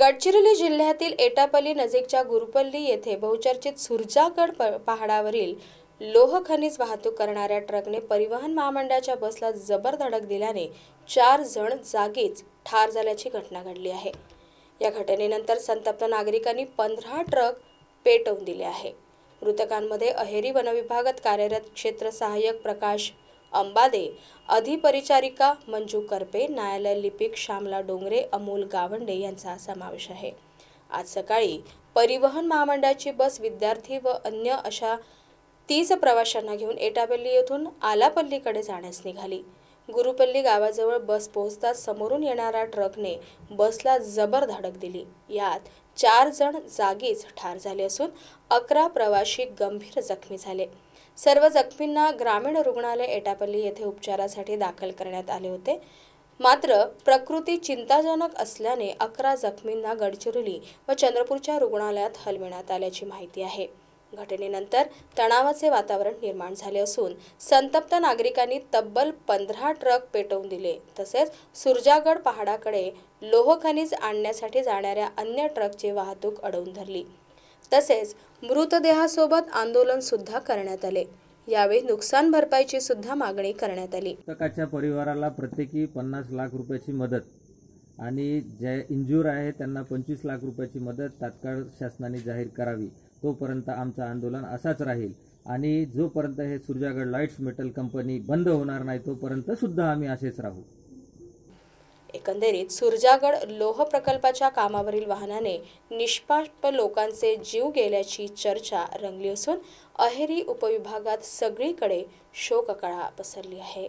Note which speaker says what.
Speaker 1: गडचिरोली जिल्ह्यातील एटापल्ली नजीकच्या गुरुपल्ली येथे बहुचर्चित सुरजागड प- पहाडावरील लोह खनिज वाहतूक करणाऱ्या ट्रकने परिवहन महामंडळाच्या बसला जबर धडक दिल्याने चार जण जागीच ठार झाल्याची घटना घडली आहे. या घटनेनंतर संतप्त नागरिकांनी पंधरा ट्रक पेटवून दिले आहे. मृतकांमध्ये अहेरी वनविभागात कार्यरत क्षेत्र सहाय्यक प्रकाश अंबादे अधिपरिचारिका मंजू करपे न्यायालय लिपिक श्यामला डोंगरे अमोल गावंडे यांचा समावेश आहे. आज सकाळी परिवहन महामंडळाची बस विद्यार्थी व अन्य अशा तीस प्रवाशांना घेऊन एटापल्ली येथून आलापल्लीकडे जाण्यास निघाली. गुरुपल्ली गावाजवळ बस पोहोचताच समोरून येणाऱ्या ट्रकने बसला जबर धडक दिली. यात चार जण जागीच ठार झाले असून अकरा प्रवाशी गंभीर जखमी झाले. सर्व जखमींना ग्रामीण रुग्णालय एटापल्ली येथे उपचारासाठी दाखल करण्यात आले होते. मात्र प्रकृती चिंताजनक असल्याने अकरा जखमींना गडचिरोली व चंद्रपूरच्या रुग्णालयात हलविण्यात आल्याची माहिती आहे. घटनेनंतर तणावाचे वातावरण निर्माण झाले असून संतप्त नागरिकांनी तब्बल पंधरा ट्रक पेटवून दिले. तसेच सुरजागड पहाडाकडे लोहखनिज आणण्यासाठी जाणाऱ्या अन्य ट्रकची वाहतूक अडवून धरली. तसेच मृतदेहासोबत आंदोलन सुद्धा करण्यात आले. यावेळी नुकसान भरपाईची सुद्धा मागणी करण्यात आली.
Speaker 2: परिवाराला प्रत्येकी पन्नास लाख रुपयाची मदत आणि जे इंजूर आहे त्यांना पंचवीस लाख रुपयाची मदत तात्काळ शासनाने जाहीर करावी. तोपर्यंत आमचं आंदोलन असाच राहील. आणि जोपर्यंत हे सुरजागड लाईट्स मेटल कंपनी बंद होणार नाही तोपर्यंत सुद्धा आम्ही असेच राहू.
Speaker 1: एकंदरीत सुरजागड लोह प्रकल्पाच्या कामावरील वाहनाने निष्पाप लोकांचे जीव गेल्याची चर्चा रंगली असून अहेरी उपविभागात सगळीकडे शोककळा पसरली आहे.